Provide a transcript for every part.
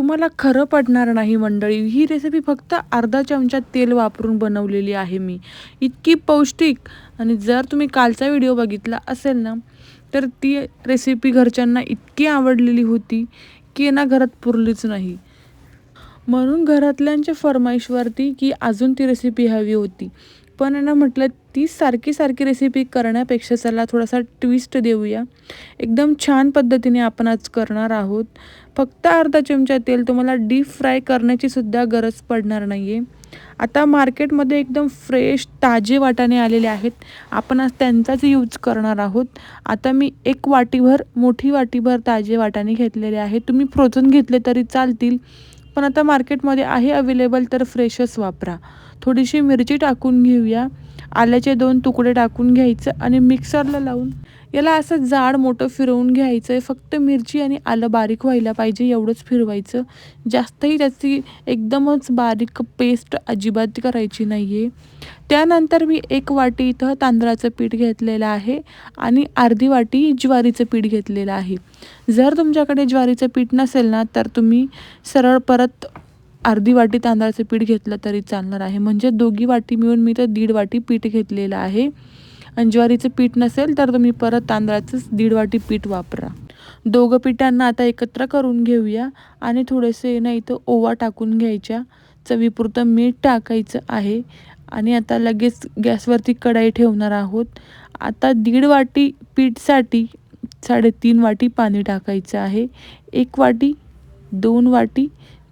तुम्हाला खरं पडणार नाही मंडळी. ही रेसिपी फक्त अर्धा चमचा तेल वापरून बनवलेली आहे मी. इतकी पौष्टिक आणि जर तुम्ही कालचा व्हिडिओ बघितला असेल ना तर ती रेसिपी घरच्यांना इतकी आवडलेली होती की ना घरात पुरलीच नाही. म्हणून घरातल्यांच्या फरमाईशवरती की अजून ती रेसिपी हवी होती. पण ना म्हटलं ती सारखी सारखी रेसिपी करण्यापेक्षा चला थोडासा ट्विस्ट देऊया. एकदम छान पद्धतीने आपण आज करणार आहोत. फक्त अर्धा चमचा तेल तुम्हाला डीप फ्राय करण्याची सुद्धा गरज पडणार नाही आहे आता मार्केटमध्ये एकदम फ्रेश ताजे वाटाणे आलेले आहेत. आपण आज त्यांचाच यूज करणार आहोत. आता मी एक वाटीभर मोठी वाटीभर ताजे वाटाणे घेतलेले आहेत. तुम्ही फ्रोझन घेतले तरी चालतील. पण आता मार्केटमध्ये आहे अवेलेबल तर फ्रेशच वापरा. थोडीशी मिरची टाकून घेऊया. आल्याचे दोन तुकडे टाकून घ्यायचं आणि मिक्सरला लावून याला असं जाड मोठं फिरवून घ्यायचं. आहे फक्त मिरची आणि आलं बारीक व्हायला पाहिजे एवढंच फिरवायचं. जास्तही त्याची एकदमच बारीक पेस्ट अजिबात करायची नाही आहे त्यानंतर मी एक वाटी इथं तांदळाचं पीठ घेतलेलं आहे आणि अर्धी वाटी ज्वारीचं पीठ घेतलेलं आहे. जर तुमच्याकडे ज्वारीचं पीठ नसेल ना तर तुम्ही सरळ परत अर्धी वाटी तांदळाचं पीठ घेतलं तरी चालणार आहे. म्हणजे दोघी वाटी मिळून मी तर दीड वाटी पीठ घेतलेलं आहे. आणि ज्वारीचं पीठ नसेल तर तुम्ही परत तांदळाचंच दीड वाटी पीठ वापरा. दोघं पिठांना आता एकत्र करून घेऊया आणि थोडेसे ना इथं ओवा टाकून घ्यायच्या. चवीपुरतं मीठ टाकायचं आहे. आणि आता लगेच गॅसवरती कढाई ठेवणार आहोत. आता दीड वाटी पीठसाठी साडेतीन वाटी पाणी टाकायचं आहे. एक वाटी दोन वाटी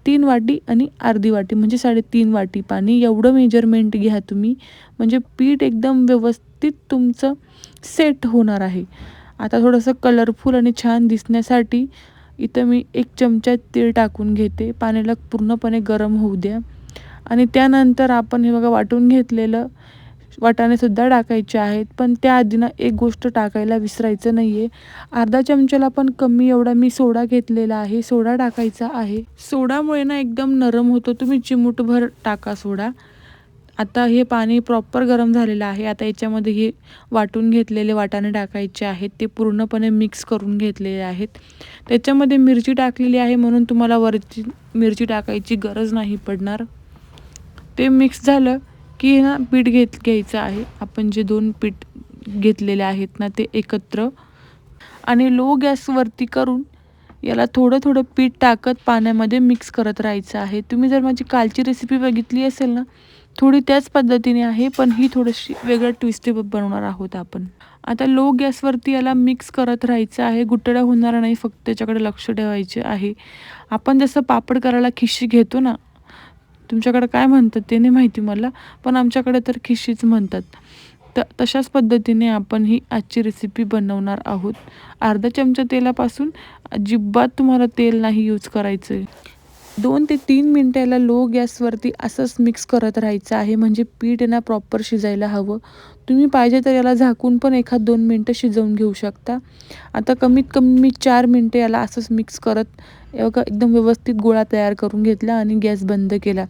तीन वाटी आणि अर्धी वाटी म्हणजे साडेतीन वाटी पाणी. एवढं मेजरमेंट घ्या तुम्ही. म्हणजे पीठ एकदम व्यवस्थित तुमचं सेट होणार आहे. आता थोडंसं कलरफुल आणि छान दिसण्यासाठी इथं मी एक चमचा तीळ टाकून घेते. पाण्याला पूर्णपणे गरम होऊ द्या. आणि त्यानंतर आपण हे बघा वाटून घेतलेलं वाटाणेसुद्धा टाकायचे आहेत. पण त्याआधी ना एक गोष्ट टाकायला विसरायचं नाही आहे अर्धा चमच्याला पण कमी एवढा मी सोडा घेतलेला आहे. सोडा टाकायचा आहे. सोडामुळे ना एकदम नरम होतो. तुम्ही चिमूटभर टाका सोडा. आता हे पाणी प्रॉपर गरम झालेलं आहे. आता याच्यामध्ये हे वाटून घेतलेले वाटाणे टाकायचे आहेत. ते पूर्णपणे मिक्स करून घेतलेले आहेत. त्याच्यामध्ये मिरची टाकलेली आहे म्हणून तुम्हाला वरची मिरची टाकायची गरज नाही पडणार. ते मिक्स झालं की ना पीठ घेत घ्यायचं आहे. आपण जे दोन पीठ घेतलेले आहेत ना ते एकत्र. आणि लो गॅसवरती करून याला थोडं थोडं पीठ टाकत पाण्यामध्ये मिक्स करत राहायचं आहे. तुम्ही जर माझी कालची रेसिपी बघितली असेल ना थोडी त्याच पद्धतीने आहे पण ही थोडीशी वेगळं ट्विस्ट बनवणार आहोत आपण. आता लो गॅसवरती याला मिक्स करत राहायचं आहे. गुटड्या होणार नाही फक्त त्याच्याकडे लक्ष ठेवायचे आहे. आपण जसं पापड करायला खिशी घेतो ना तुमच्याकडं काय म्हणतात ते नाही माहिती मला पण आमच्याकडे तर खिशीच म्हणतात. तर तशाच पद्धतीने आपण ही आजची रेसिपी बनवणार आहोत. अर्धा चमचा तेलापासून अजिबात तुम्हाला तेल नाही यूज करायचं आहे दोन ते तीन मिनटाला लो गॅसवरती असंच मिक्स करत राहायचं आहे. म्हणजे पीठ ना प्रॉपर शिजायला हवं. तुम्ही पाहिजे तर याला झाकून पण एखाद दोन मिनटं शिजवून घेऊ शकता. आता कमीत कमी मी चार मिनटं याला असंच मिक्स करत एकदम व्यवस्थित गोळा तयार करून घेतला आणि गॅस बंद केला.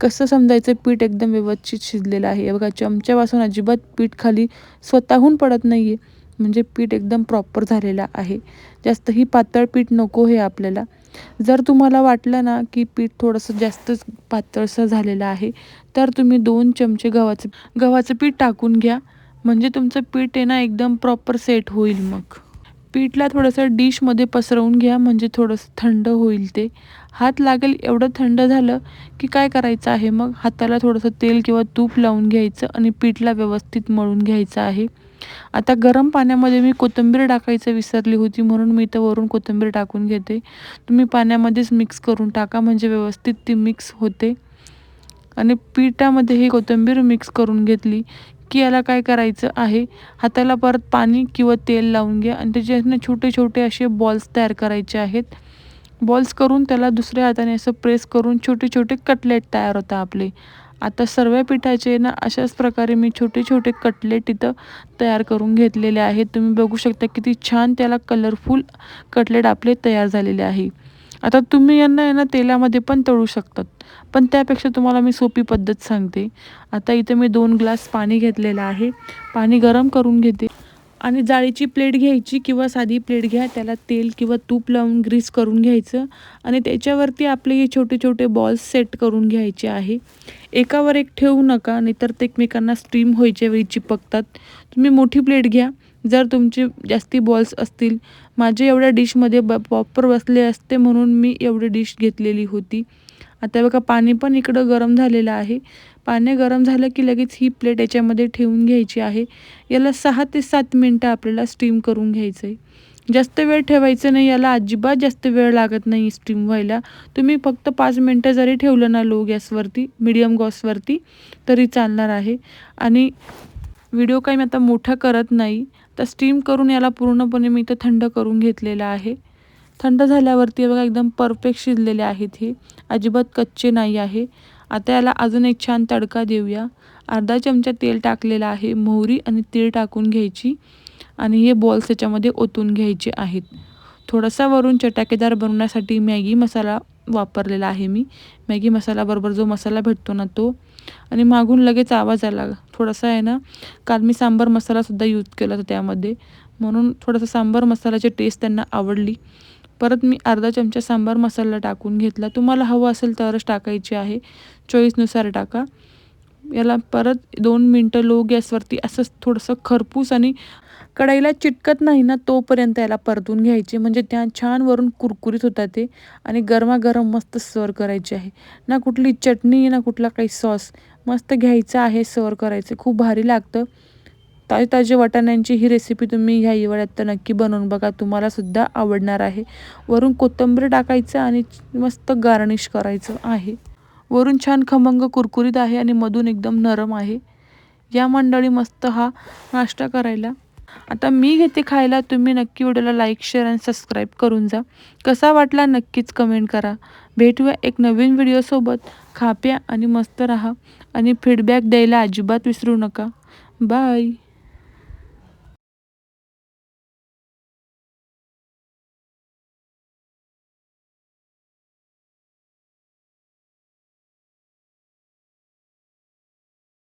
कसं समजायचं पीठ एकदम व्यवस्थित शिजलेलं आहे. बघा चमच्यापासून अजिबात पीठ खाली स्वतःहून पडत नाही आहे म्हणजे पीठ एकदम प्रॉपर झालेलं आहे. जास्तही पातळ पीठ नको हे आपल्याला. जर तुम्हाला वाटलं ना की पीठ थोडंसं जास्तच पातळसं झालेलं आहे तर तुम्ही दोन चमचे गव्हाचं गव्हाचं पीठ टाकून घ्या. म्हणजे तुमचं पीठ आहे ना एकदम प्रॉपर सेट होईल मग. पीठला थोडंसं डिशमध्ये पसरवून घ्या म्हणजे थोडंसं थंड होईल ते. हात लागेल एवढं थंड झालं की काय करायचं आहे मग? हाताला थोडंसं तेल किंवा तूप लावून घ्यायचं आणि पीठला व्यवस्थित मळून घ्यायचं आहे. आता गरम पाण्यामध्ये मी कोथिंबीर टाकायचं विसरली होती म्हणून मी इथं वरून कोथिंबीर टाकून घेते. तुम्ही पाण्यामध्येच मिक्स करून टाका म्हणजे व्यवस्थित ती मिक्स होते. आणि पिठामध्ये ही कोथिंबीर मिक्स करून घेतली की याला काय करायचं आहे हाताला परत पाणी किंवा तेल लावून घ्या. आणि त्याचे छोटे छोटे असे बॉल्स तयार करायचे आहेत. बॉल्स करून त्याला दुसऱ्या हाताने असं प्रेस करून छोटे छोटे कटलेट तयार होतं आपले. आता सर्व पिठाचे ना अशाच प्रकारे मी छोटे छोटे कटलेट इथं तयार करून घेतलेले आहेत तुम्ही बघू शकता किती छान त्याला कलरफुल कटलेट आपले तयार झालेले आहे. आता तुम्ही यांना आहे ना तेलामध्ये पण तळू शकतात. पण त्यापेक्षा तुम्हाला मी सोपी पद्धत सांगते. आता इथं मी दोन ग्लास पाणी घेतलेलं आहे. पाणी गरम करून घेते. आणि जाळीची प्लेट घ्यायची किंवा साधी प्लेट घ्या त्याला तेल किंवा तूप लावून ग्रीस करून घ्यायचं. आणि त्याच्यावरती आपले हे छोटे छोटे बॉल्स सेट करून घ्यायचे आहे. एकावर एक ठेवू नका नाहीतर ते एकमेकांना स्टीम व्हायच्या वेळी चिपकतात. तुम्ही मोठी प्लेट घ्या. जर तुमचे जास्ती बॉल्स असतील माझे एवढ्या डिशमध्ये ब प्रॉपर बसले असते म्हणून मी एवढी डिश घेतलेली होती. आता बघा पाणी पण इकडं गरम झालेलं आहे. पाणी गरम झालं की लगेच ही प्लेट याच्यामध्ये ठेवून घ्यायची आहे. याला सहा ते सात मिनटं आपल्याला स्टीम करून घ्यायचं आहे जास्त वेळ ठेवायचं नाही याला अजिबात जास्त वेळ लागत नाही स्टीम व्हायला. तुम्ही फक्त पाच मिनटं जरी ठेवलं ना लो गॅसवरती मिडियम गॅसवरती तरी चालणार आहे. आणि व्हिडिओ काही मी आता मोठा करत नाही. तर स्टीम करून याला पूर्णपणे मी इथं थंड करून घेतलेलं आहे. थंड झाल्यावरती बघा एकदम परफेक्ट शिजलेले आहेत हे अजिबात कच्चे नाही आहे. आता याला अजून एक छान तडका देऊया. अर्धा चमचा तेल टाकलेला आहे मोहरी आणि तीळ टाकून घ्यायची. आणि हे बॉल्स त्याच्यामध्ये ओतून घ्यायचे आहेत. थोडासा वरून चटाकेदार बनवण्यासाठी मॅगी मसाला वापरलेला आहे मी. मॅगी मसालाबरोबर जो मसाला भेटतो ना तो. आणि मागून लगेच आवाज आला. थोडासा आहे ना काल मी सांबार मसालासुद्धा यूज केला होता त्यामध्ये. म्हणून थोडासा सांबार मसाल्याची टेस्ट त्यांना आवडली. परत मी अर्धा चमचा सांबार मसाला टाकून घेतला. तुम्हाला हवं असेल तरच टाकायची आहे. चॉईसनुसार टाका. याला परत दोन मिनटं लो गॅसवरती असं थोडंसं खरपूस आणि कढईला चिटकत नाही ना तोपर्यंत याला परतून घ्यायचे. म्हणजे त्या छान वरून कुरकुरीत होतात ते आणि गरमागरम मस्त सर्व करायचे आहे. ना कुठली चटणी ना कुठला काही सॉस. मस्त घ्यायचं आहे सर्व करायचं. खूप भारी लागतं. ताजे ताजे वाटाण्यांची ही रेसिपी तुम्ही ह्या हिवाळ्यात तर नक्की बनवून बघा. तुम्हालासुद्धा आवडणार आहे. वरून कोथिंबीर टाकायचं आणि मस्त गार्निश करायचं आहे. वरून छान खमंग कुरकुरीत आहे आणि मधून एकदम नरम आहे. या मंडळी मस्त हा नाश्ता करायला. आता मी घेते खायला. तुम्ही नक्की व्हिडिओला लाईक शेअर आणि सबस्क्राईब करून जा. कसा वाटला नक्कीच कमेंट करा. भेटूया एक नवीन व्हिडिओसोबत खा प्या आणि मस्त राहा. आणि फीडबॅक द्यायला अजिबात विसरू नका. बाय